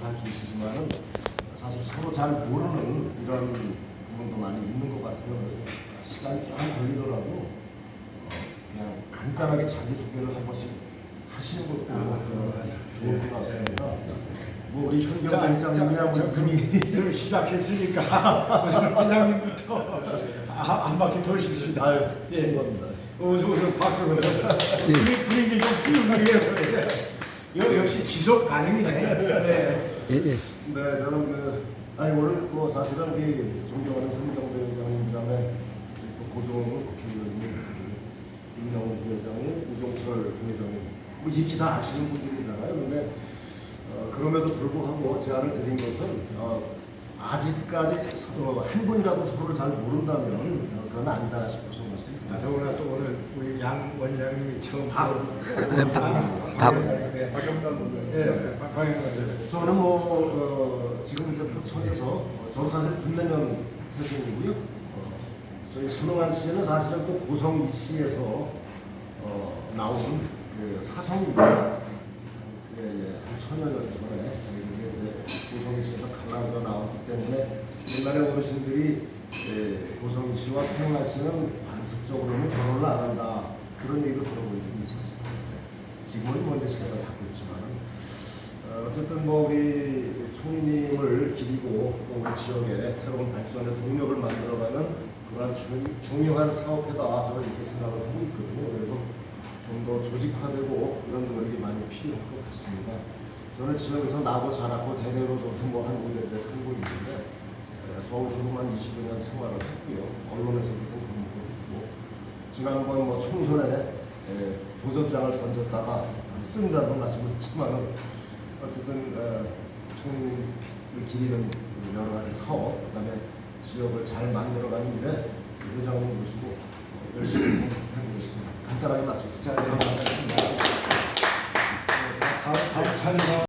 다 계시지만은 사실 서로 잘 모르는 이런 부분도 많이 있는 것 같아요. 시간이 좀 걸리더라도 어, 그냥 간단하게 자기 소개를 한 번씩 하시는 것도 아. 좋을 것 같습니다. 뭐 우리 현경 자, 자, 회장님이야 자, 뭐 그럼 이미 를 시작했으니까 우선 회장님부터 한, 한 바퀴 돌십시다. 아유 예. 죄송합니다. 어서 어서 박수 어서 분위- 분위기 좀 띄우기 위해서 여 역시 지속 가능이네. 네. 예, 예. 네, 저는 그 아니 오늘 뭐 사실은 그 존경하는 현경배 회장님 그다음에 또 고종훈 국회의원님, 그 김영훈 부회장님, 우종철 부회장님 뭐 익히 다 아시는 분들이잖아요. 근데 어, 그럼에도 불구하고 제안을 드린 것은 어, 아직까지 서- 한 분이라도 서로를 잘 모른다면 어, 그건 아니다 싶어서 아, 말씀드립니다. 더구나 또 오늘 우리 양 원장님이 처음 박- 네, 박- 박- 네. 박영단 원장님. 예, 박- 박영단 원장님. 저는 뭐 어, 지금 이제 표천에서 어, 저는 사실 군내면 태생이고요. 어, 저희 손흥환 씨는 사실은 또 고성 이시에서 어, 나온 그 사성입니다. 예, 예, 한 천여 년 전에 이게 이제 고성 이시에서 강남으로 나왔기 때문에 옛날에 어르신들이 예, 고성 이시와 손흥환 씨는 반습적으로는 결혼을 안 한다 그런 얘기도 들어본 적이 있었어요. 지금은 먼저 시대가 바뀌었지만 어, 어쨌든 뭐 우리 총리님을 기리고 또 우리 지역의 새로운 발전의 동력을 만들어가는 그러한 중, 중요한 사업에다 저는 이렇게 생각을 하고 있거든요. 그래서 좀 더 조직화되고 이런 노력이 많이 필요할 것 같습니다. 저는 지역에서 나고 자랐고 대대로 저도 뭐한 5년째 살고 있는데 예, 서울 조금만 20년 생활을 했고요. 언론에서도 근무를 했고 지난번 뭐 총선에 예, 도전장을 던졌다가 쓴자도 마시고 했지만 어쨌든 어, 총을 기리는 여러 가지 사업 그다음에 지역을 잘 만들어가는 일에 회장님 모시고 열심히 하고 있습니다. 간단하게 마치고 잘 네, 감사합니다. 네,